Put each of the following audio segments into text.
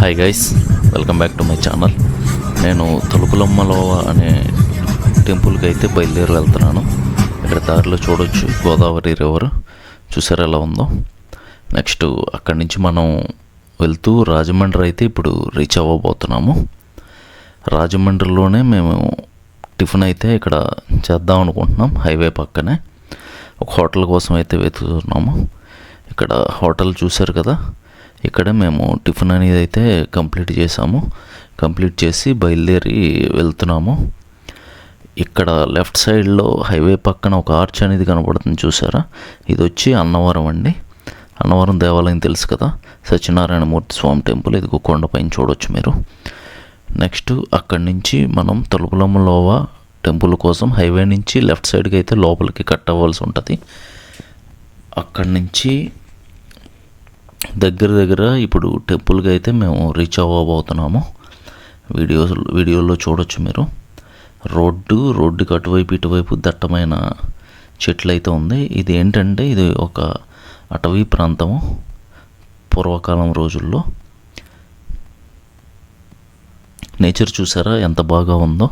Hi guys welcome back to my channel నేను తలుపులమ్మలో అనే టెంపుల్కి అయితే బయలుదేరి వెళ్తున్నాను. ఇక్కడ దారిలో చూడొచ్చు గోదావరి రివర్ చూసారు ఎలా ఉందో? నెక్స్ట్ అక్కడి నుంచి మనం వెళ్తూ రాజమండ్రి అయితే ఇప్పుడు రీచ్ అవ్వబోతున్నాము. రాజమండ్రిలోనే మేము టిఫిన్ అయితే ఇక్కడ చేద్దాం అనుకుంటున్నాం హైవే పక్కనే. ఒక హోటల్ కోసం అయితే వెతుకుతున్నాము. ఇక్కడ హోటల్ చూశారు కదా ఇక్కడ మేము టిఫిన్ అనేది అయితే కంప్లీట్ చేసాము కంప్లీట్ చేసి బయలుదేరి వెళ్తున్నాము. ఇక్కడ లెఫ్ట్ సైడ్లో హైవే పక్కన ఒక ఆర్చ్ అనేది కనబడుతుంది చూసారా? ఇది వచ్చి అన్నవరం అండి. అన్నవరం దేవాలయం తెలుసు కదా? సత్యనారాయణమూర్తి స్వామి టెంపుల్. ఇది కొండపైన చూడొచ్చు మీరు. నెక్స్ట్ అక్కడి నుంచి మనం తలుపులమ్మలోవ టెంపుల్ కోసం హైవే నుంచి లెఫ్ట్ సైడ్కి అయితే లోపలికి కట్ అవ్వాల్సి ఉంటుంది. అక్కడి నుంచి దగ్గర దగ్గర ఇప్పుడు టెంపుల్కి అయితే మేము రీచ్ అవ్వబోతున్నాము. వీడియో వీడియోలో చూడొచ్చు మీరు. రోడ్డు రోడ్డుకి అటువైపు ఇటువైపు దట్టమైన చెట్లు అయితే ఉంది. ఇది ఏంటంటే ఇది ఒక అటవీ ప్రాంతము పూర్వకాలం రోజుల్లో. నేచర్ చూసారా? ఎంత బాగా ఉందో?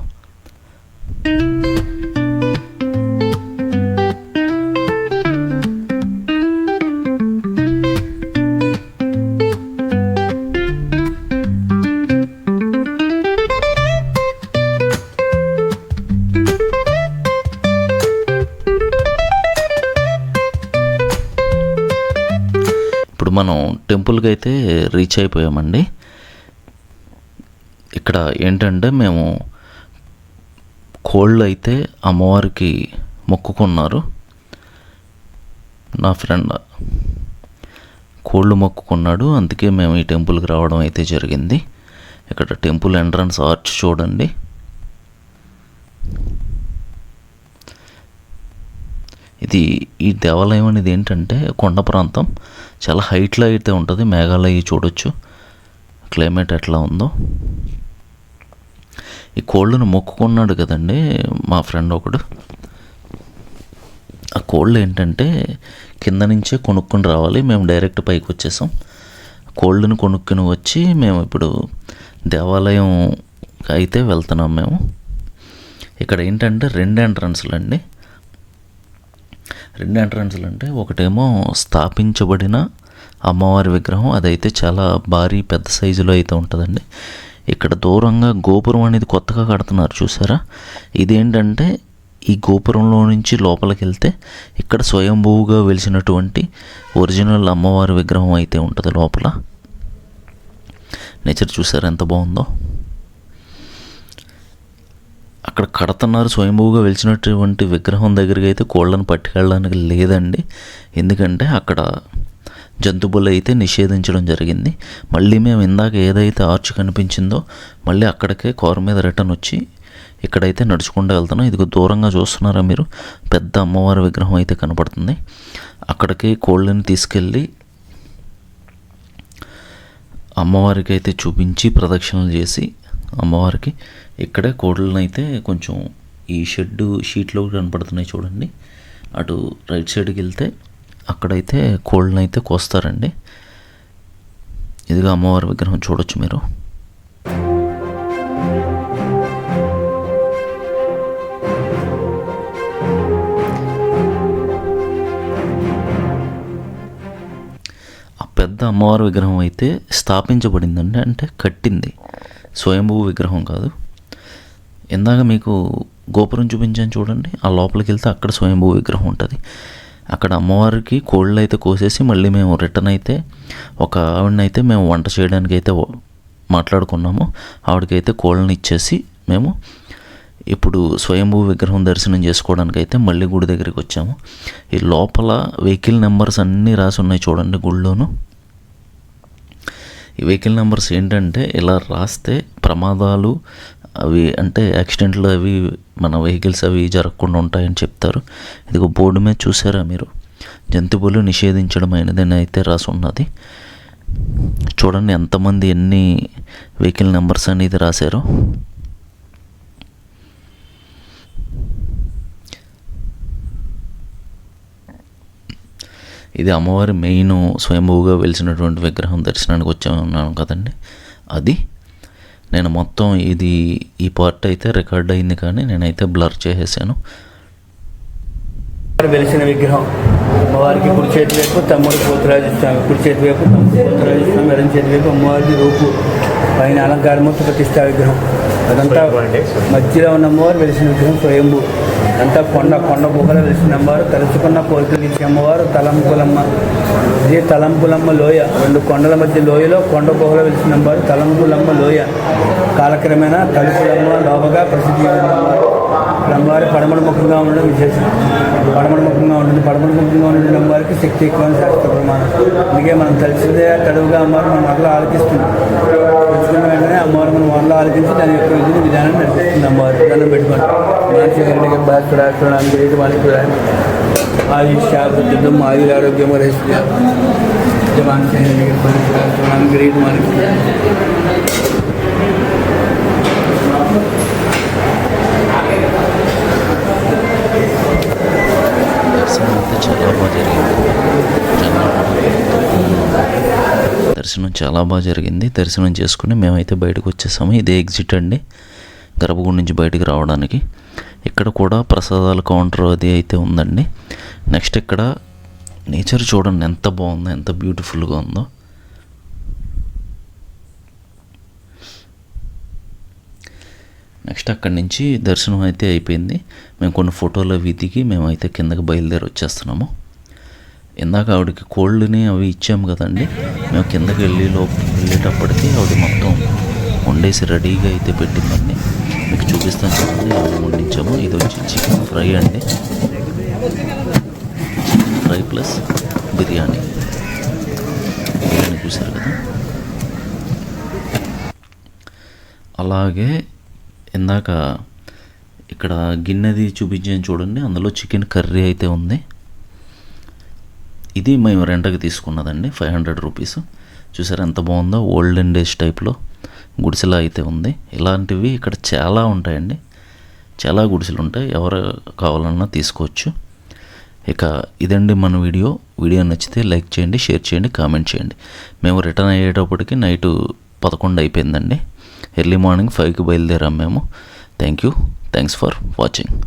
మనం టెంపుల్కి అయితే రీచ్ అయిపోయామండి. ఇక్కడ ఏంటంటే మేము కోళ్ళు అయితే అమ్మవారికి మొక్కుకున్నారు. నా ఫ్రెండ్ కోళ్ళు మొక్కుకున్నాడు అందుకే మేము ఈ టెంపుల్కి రావడం అయితే జరిగింది. ఇక్కడ టెంపుల్ ఎంట్రన్స్ ఆర్చ్ చూడండి. ఇది ఈ దేవాలయం అనేది ఏంటంటే కొండ ప్రాంతం. చాలా హైట్లో అయితే ఉంటుంది. మేఘాలయ చూడొచ్చు. క్లైమేట్ ఎట్లా ఉందో. ఈ కోళ్ళను మొక్కుకున్నాడు కదండి మా ఫ్రెండ్ ఒకడు. ఆ కోళ్ళు ఏంటంటే కింద నుంచే కొనుక్కొని రావాలి. మేము డైరెక్ట్ పైకి వచ్చేసాం. కోళ్ళను కొనుక్కొని వచ్చి మేము ఇప్పుడు దేవాలయం అయితే వెళ్తున్నాం మేము. ఇక్కడ ఏంటంటే రెండు ఎంట్రన్స్లు అండి రెండు ఎంట్రన్స్లు అంటే ఒకటేమో స్థాపించబడిన అమ్మవారి విగ్రహం అదైతే చాలా భారీ పెద్ద సైజులో అయితే ఉంటుందండి. ఇక్కడ దూరంగా గోపురం అనేది కొత్తగా కడుతున్నారు చూసారా? ఇదేంటంటే ఈ గోపురంలో నుంచి లోపలికి వెళ్తే ఇక్కడ స్వయంభూగా వెలిసినటువంటి ఒరిజినల్ అమ్మవారి విగ్రహం అయితే ఉంటుంది లోపల. నేచర్ చూసారా ఎంత బాగుందో? అక్కడ కడుతున్నారు స్వయంభూగా వెలిచినటువంటి విగ్రహం దగ్గరికి అయితే కోళ్ళను పట్టుకెళ్ళడానికి లేదండి. ఎందుకంటే అక్కడ జంతువులు అయితే నిషేధించడం జరిగింది. మళ్ళీ మేము ఇందాక ఏదైతే ఆర్చ్ కనిపించిందో మళ్ళీ అక్కడికే కారు మీద రిటర్న్ వచ్చి ఇక్కడైతే నడుచుకుంటూ వెళ్తున్నాం. ఇదిగో దూరంగా చూస్తున్నారా మీరు? పెద్ద అమ్మవారి విగ్రహం అయితే కనపడుతుంది. అక్కడికి కోళ్ళని తీసుకెళ్ళి అమ్మవారికి అయితే చూపించి ప్రదక్షిణలు చేసి అమ్మవారికి. ఇక్కడే కోళ్ళని అయితే కొంచెం ఈ షెడ్ షీట్లో కనపడుతున్నాయి చూడండి. అటు రైట్ సైడ్కి వెళ్తే అక్కడైతే కోళ్ళని అయితే కోస్తారండి. ఇదిగా అమ్మవారి విగ్రహం చూడొచ్చు మీరు. ఆ పెద్ద అమ్మవారి విగ్రహం అయితే స్థాపించబడిందండి అంటే కట్టింది. స్వయంభూ విగ్రహం కాదు. ఇందాక మీకు గోపురం చూపించాను చూడండి ఆ లోపలికి వెళ్తే అక్కడ స్వయంభూ విగ్రహం ఉంటుంది. అక్కడ అమ్మవారికి కోళ్ళు అయితే కోసేసి మళ్ళీ మేము రిటర్న్ అయితే ఒక ఆవిడనైతే మేము వంట చేయడానికి అయితే మాట్లాడుకున్నాము. ఆవిడకైతే కోళ్ళని ఇచ్చేసి మేము ఇప్పుడు స్వయంభూ విగ్రహం దర్శనం చేసుకోవడానికి అయితే మళ్ళీ గుడి దగ్గరికి వచ్చాము. ఈ లోపల వెహికల్ నెంబర్స్ అన్నీ రాసి ఉన్నాయి చూడండి గుళ్ళోనూ. ఈ వెహికల్ నెంబర్స్ ఏంటంటే ఇలా రాస్తే ప్రమాదాలు అవి అంటే యాక్సిడెంట్లు అవి మన వెహికల్స్ అవి జరగకుండా ఉంటాయని చెప్తారు. ఇదిగో బోర్డు మీద చూసారా మీరు? జంతువులు నిషేధించడమైనదని అయితే రాసి ఉన్నది చూడండి ఎంతమంది ఎన్ని వెహికల్ నెంబర్స్ అనేది రాశారో. ఇది అమ్మవారి మెయిన్ స్వయంభూగా వెలిసినటువంటి విగ్రహం దర్శనానికి వచ్చాను కదండి. అది నేను మొత్తం ఇది ఈ పార్ట్ అయితే రికార్డ్ అయింది కానీ నేనైతే బ్లర్ చేసేసాను. వెలిసిన విగ్రహం. అమ్మవారికి కుడి చేతి వైపు తమ్ముడు పోతురాజు స్వామి కుడి చేతి వైపు తమ్ముడు పోతురాజు స్వామి ఎడం చేతి వైపు అమ్మవారికి రూపు. పైన అలంకారమూర్తి ప్రతిష్టా విగ్రహం. అదంతా మధ్యలో ఉన్న అమ్మవారు వెలిసిన విగ్రహం స్వయంభూ. అంతా కొండ కొండ గుహలు వెలిసిన అమ్మవారు తలుచుకున్న కోరికలు ఇచ్చే అమ్మవారు తలంపులమ్మ ఇది తలంపులమ్మ లోయ. రెండు కొండల మధ్య లోయలో కొండ గుహలు వెలిసిన తలంపులమ్మ లోయ. కాలక్రమేణా తలుపులమ్మ లోపగా ప్రసిద్ధి అమ్మవారు. అమ్మవారి పడమల ముఖంగా ఉండడం విశేషం. పడమల ముఖంగా ఉండడం పడమల ముఖంగా ఉండడం వారికి శక్తి ఎక్కువ అని శాస్త్ర ప్రమాణం. అందుకే మనం తెలిసిందే తడువుగా అమ్మవారు మన మనలో ఆలకిస్తుంది తెలుసుకున్న వెంటనే అమ్మవారు మన మనలో ఆలకించి దాని యొక్క విధిని విధానాన్ని నడిపిస్తుంది అమ్మవారు. దండం పెట్టుకోండి మానసిక బాధపడాలి వాళ్ళకి ఆయుష్ బుద్ధితం ఆయుర ఆరోగ్యం రహిస్తుంది మానసిక గ్రేట్ మానసిక దర్శనం అయితే చాలా బాగా జరిగింది. దర్శనం చాలా బాగా జరిగింది. దర్శనం చేసుకుని మేమైతే బయటకు వచ్చేసాము. ఇదే ఎగ్జిట్ అండి. గర్భగుడి నుంచి బయటకు రావడానికి. ఇక్కడ కూడా ప్రసాదాల కౌంటర్ అది అయితే ఉందండి. నెక్స్ట్ ఇక్కడ నేచర్ చూడండి ఎంత బాగుందో ఎంత బ్యూటిఫుల్గా ఉందో. నెక్స్ట్ అక్కడి నుంచి దర్శనం అయితే అయిపోయింది. మేము కొన్ని ఫోటోలు అవి దిగి మేమైతే కిందకి బయలుదేరి వచ్చేస్తున్నాము. ఇందాక ఆవిడకి కోల్డ్ని అవి ఇచ్చాము కదండి. మేము కిందకి వెళ్ళి లోపలికి వెళ్ళేటప్పటికి ఆవిడ మొత్తం వండేసి రెడీగా అయితే పెట్టిందండి. మీకు చూపిస్తాను చెప్పండి వండించాము. ఇది వచ్చి చికెన్ ఫ్రై అండి. Chicken fry plus biryani. Biryani చూసారు కదా. అలాగే ఇందాక ఇక్కడ గిన్నెది చూపించాను చూడండి అందులో చికెన్ కర్రీ అయితే ఉంది. ఇది మేము రెంట్కి తీసుకున్నదండి ఫైవ్ హండ్రెడ్ రూపీస్. చూసారు ఎంత బాగుందో? ఓల్డెన్ డేస్ టైప్లో గుడిసెలా అయితే ఉంది. ఇలాంటివి ఇక్కడ చాలా ఉంటాయండి. చాలా గుడిసెలు ఉంటాయి. ఎవరు కావాలన్నా తీసుకోవచ్చు. ఇక ఇదండి మన వీడియో. వీడియో నచ్చితే లైక్ చేయండి షేర్ చేయండి కామెంట్ చేయండి. మేము రిటర్న్ అయ్యేటప్పటికి నైట్ పదకొండు అయిపోయిందండి. ఎర్లీ మార్నింగ్ ఫైవ్కి బయలుదేరాం మేము. Thank you. Thanks for watching.